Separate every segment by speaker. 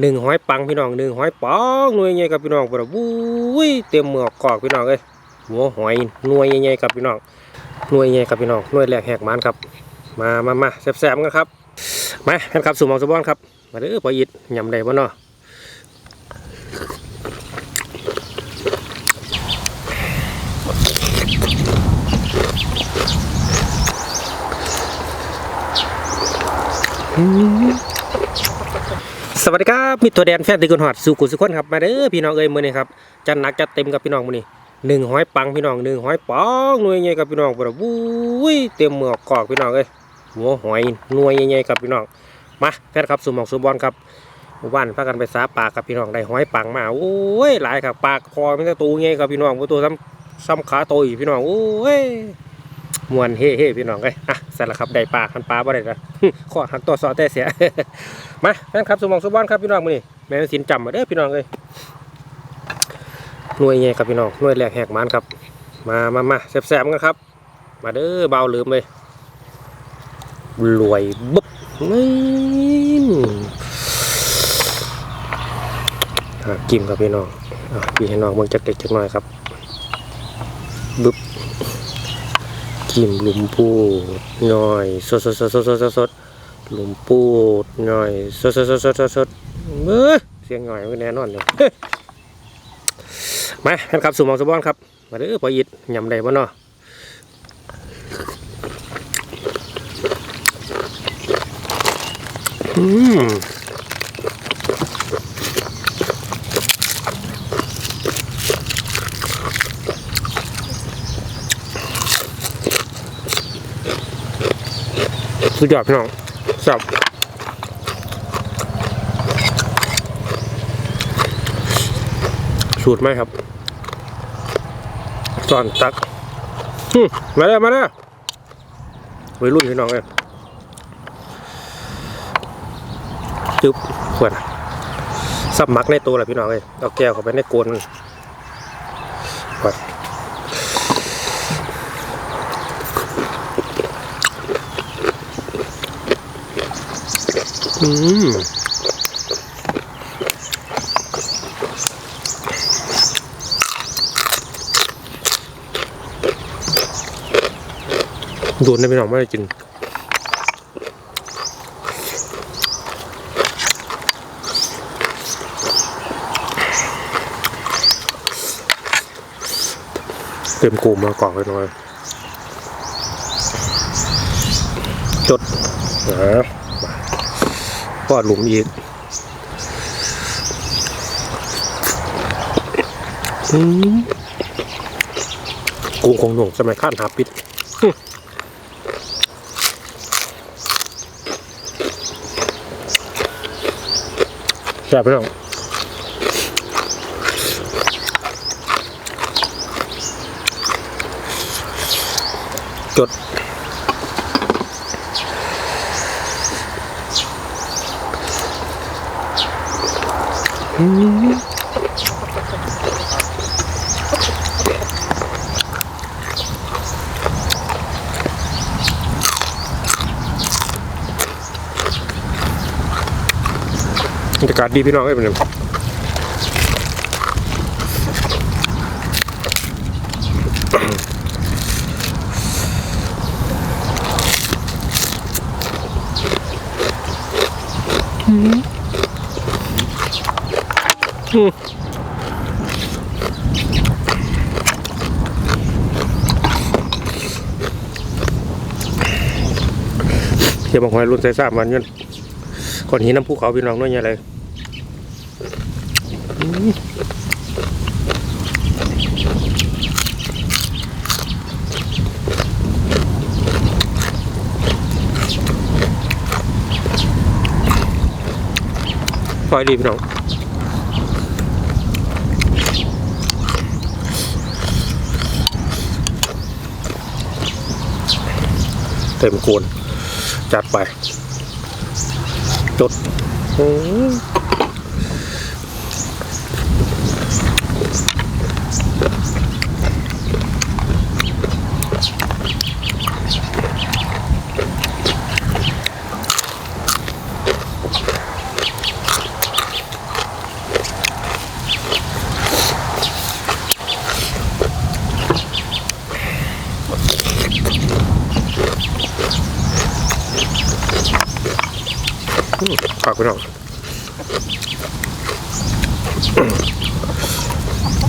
Speaker 1: หนึ่งห้อยปังพี่น้องหนึ่งห้อยปองหน่วยใหญ่กับพี่น้องปะบุ้ยเต็มหมือกกอกพี่น้องเอ้ยหัวหอยหน่วยใหญ่ๆกับพี่น้องหน่วยใหญ่กับพี่น้องหน่วยแรกแหกมันครับ มามามาแซ่บๆกันครับมาแฟนครับสู่มองสบอนครับมาเด้อปอยิดยำได้บ่เนาะ สวัสดีครับมิตรตัวแดนแฟนตีกุนหอดสู่กุสุขคนครับมาเด้อพี่น้องเอ้ยมือนี้ครับจัดหนักจัดเต็มกับพี่น้องมือนี้หนึ่งห้อยปังพี่น้องหนึ่งห้อยปองหน่วยใหญ่กับพี่น้องปะบุ้ยเต็มหมือกกอกพี่น้องเอ้ยหัวหอยหน่วยใหญ่ๆกับพี่น้องมาแฟนครับสู่หมองสู่บอลครับหมู่บ้านพากันไปสาปากับพี่น้องได้ห้อยปังมาโอ้ยหลายครับปลาคอไมันจะตูใหญ่กับพี่น้องบ่ตัวซ้ำซ้ำขาโตอีพี่น้องโอ้ย มวนเฮ่เฮ่พี่น้องเอ้ยอะเสร็จแล้วครับได้ปลาคันปลาบ่ได้ละข้อหักตัวซอแต่เสีย มาแฟนครับสมองสุบอนครับพี่น้องมือนี้แม่นสินจำมาเด้อพี่น้องเอ้ยหน่วยใหญ่ครับพี่น้องหน่วยแรกแหกมันครับ มามามาแซ่บๆกันครับ มาเด้อเบาลืมเลยรวยบุ๊บนี่กิมครับพี่น้องอะพี่ให้น้องเบิ่งจักเล็กจักน้อยครับ กิมลุมพูหน่อยสดสดสดสดสดสดลุมปูดหน่อยสดสดสดสดสดสดเบ้อเสียงหน่อยมันแน่นอนเลยมาแฟนครับสู่มองสบอนครับ มาเด้อปอยิดยำได้บ่เนาะอืม สุดยอดพี่น้องสับสูตรไหมครับสอนตักมาเลยมาเลยวัยรุ่นพี่น้องเลยจุ๊บขวดสับมักในตัวแหละพี่น้องเลยเอาแก้วเข้าไปในกนมันขวด อืมโดนนะพี่น้องไม่ได้กินเต็มกูมมากรอกเลยหน่อยจดนะ ปอดหลุมอีกอืมกูคงหน่วงสมัยข้านหาปิดแซ่บไปน้องจด บรรยากาศดีพี่น้องเอ้ยเป็น ยวบางคนรุ่นใส่สามวันยันก่อนหินน้ำภูเขาพี่น้องน้อยยังไงปล่อยดีพี่น้องเต็มโคน จัดไป จุด อืมฝากพี่น้อง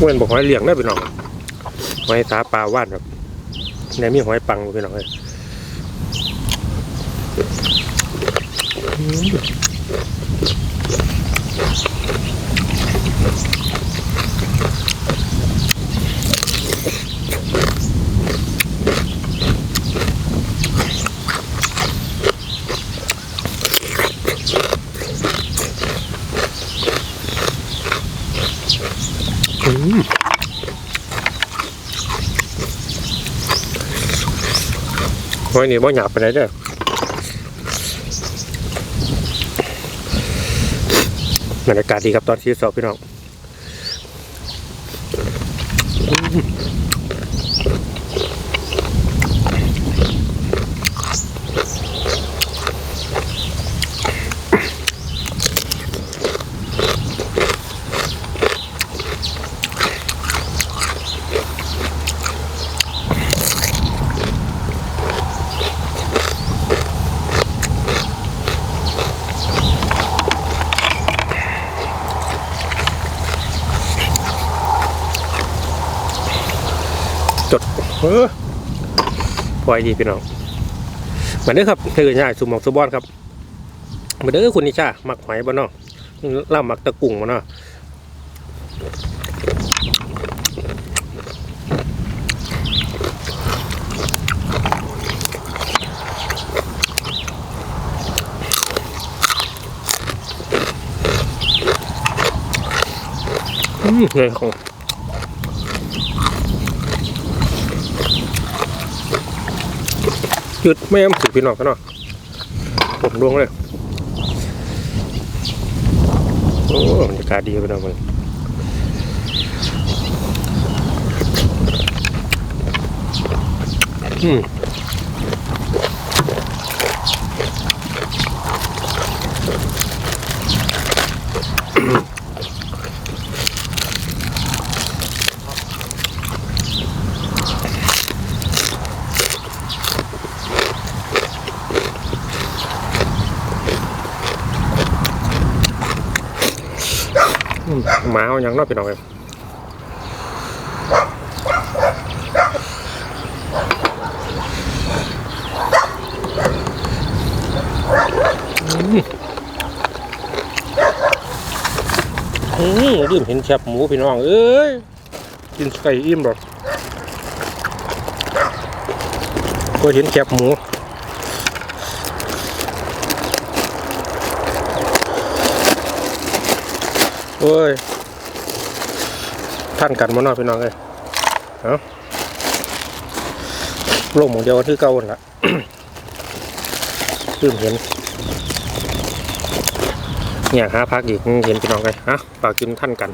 Speaker 1: เว้นบอกหอยเหลียงได้พี่น้องหอยตาปลาว่านครับในมีหอยปังพี่น้องเลย อยนี่บ่หยาบไปไหนเด้อบรรยากาศดีครับตอนที่สอบพี่น้อง เออปล่อยดีพี่น้องมาเด้อครับเธอง่ายสุมองสุบอนครับมาเด้อคุณนิชาหมักหอยบ่เนาะเล่ามักตะกุ่งบ่เนาะอืมเยของหยุดไม่ยอมถือพี่น้องกันเนาะผมดวงเลยโอ้บรรยากาศดีพี่น้องมันอืมอืม หมาเอาอย่างเนอกพี่น้องเลยอืมดื่มเห็นแคบหมูพี่น้อง เอ้ย กินไก่อิ่มหรอกก็เห็นแคบหมู โอ้ยท่านกันมานอพี่น้องเลยเอาลงหมองเดียวที่เก่าหั่นละลืมเห็นอยากหาพักอีกเห็นพี่น้องเลยฮะปากกินท่านกัน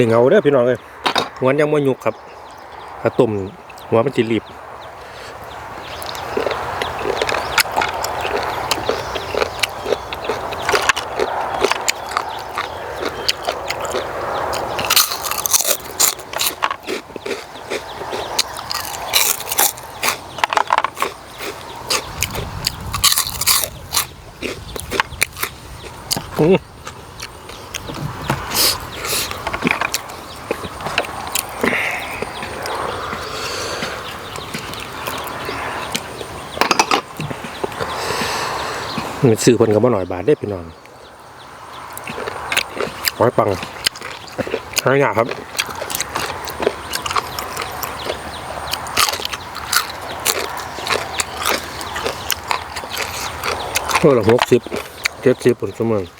Speaker 1: หนึ่งเอาเด้อพี่น้องเลยหัวยังมวยุกครับกระตุ่มหัวมันจะรีบ ซื้อคนกับบ่หน่อยบาทได้พี่น้องร้อยปังหายากครับอโอ้ละหกสิบเจ็ดสิบผลสมอ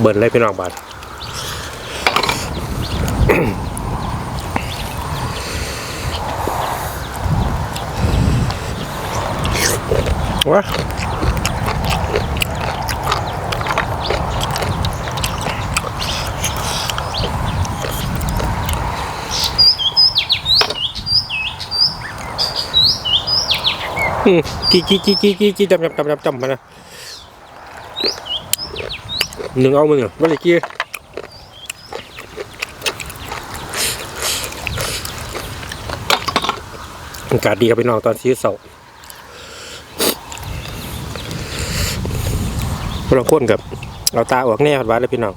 Speaker 1: เบิ่นเลยพี่น้องบาทว้าอืมกี้กี้กี้กี้กี้กี้จำจำจำจำจำมานะ หนึ่งเอามือเนี่ยว่าเลยกี้อากาศดีครับพี่น้องตอนซีเสาร์เราค้นกับเราตาออกแน่พัดไว้เลยพี่น้อง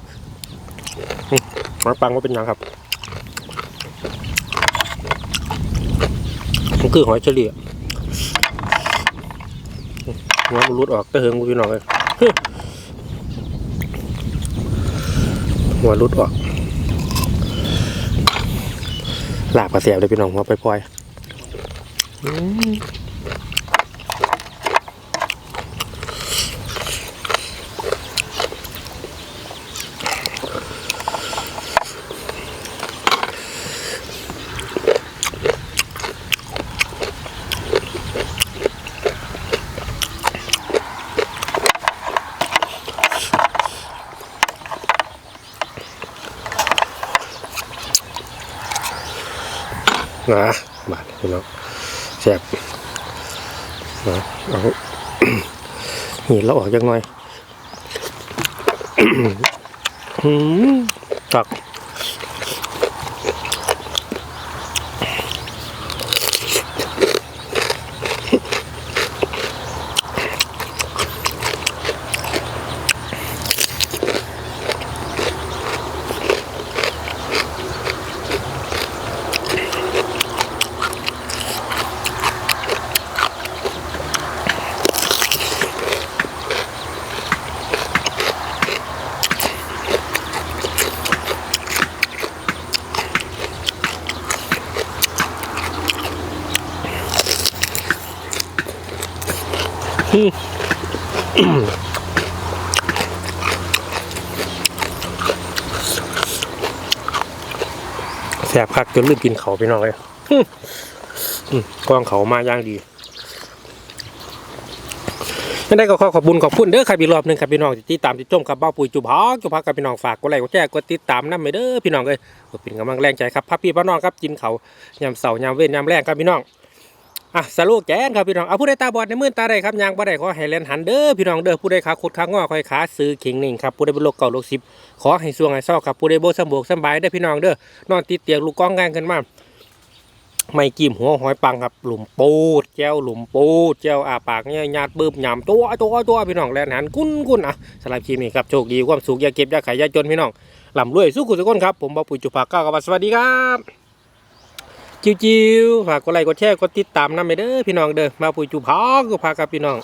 Speaker 1: มาปังว่าเป็นยังครับมันคือหอยเฉลี่ยหัวมันรุดออกตะเหิงพี่น้องเลย หัวรุดออกหลากกระเสียบเลยพี่น้องหัวไปปล่อย นะบาดพี่น้องแสบนะเอาหีดเราออกยังไงหืมตัก แสบคักจนลืมกินเขาพี่น้องเลยกองเขามาย่างดีไม่ได้ก็ขอขอบคุญขอบคุณเด้อครับพี่รอบหนึ่งครับพี่น้องที่ติดตามติดชมครับเบ้าปุ๋ยจุบฮอกจุบฮักกับพี่น้องฝากกดไลค์กดแชร์กดติดตามนั่นไปเด้อพี่น้องเลยเพื่อเป็นกำลังแรงใจครับพับพี่พ่อน้องครับกินเขายำเสาร์ยำเว้นยำแรงครับพี่น้อง อะสโลแกนครับพี่น้องเอาผู้ใดตาบอดในมือตาใดครับยางบ่ได้ขอให้แลนหันเด้อพี่น้องเด้อผู้ใดขาขดขางอคอยขาซื้อขิงหนึ่งครับผู้ใดเป็นโรคเก่าโรคสิบขอให้สวงให้ซอกครับผู้ใดโบสมบกสบายเด้อพี่น้องเด้อนอนติดเตียงลูกกองงานกันมาไม่กิมหัวหอยปังครับหลุมปูดแจ้วหลุมปูดแจ้วอาปากเนี่ยญาติบืบหยามตัวตัวตัวพี่น้องแลนหันกุ้นกุ้นอะสำหรับคลิปนี้ครับโชคดีความสุขอย่าเก็บอย่าขายอย่าจนพี่น้องลำรวยสู้กุศลคนครับผมบอปุ๋ยจุภาก้าวกับสวัสดีครับ จิวจิวฝากกดไลค์กดแชร์กดติดตามนำไปเด้อพี่น้องเด้อมาปุ๋ยจุภาก้ากับพี่น้อง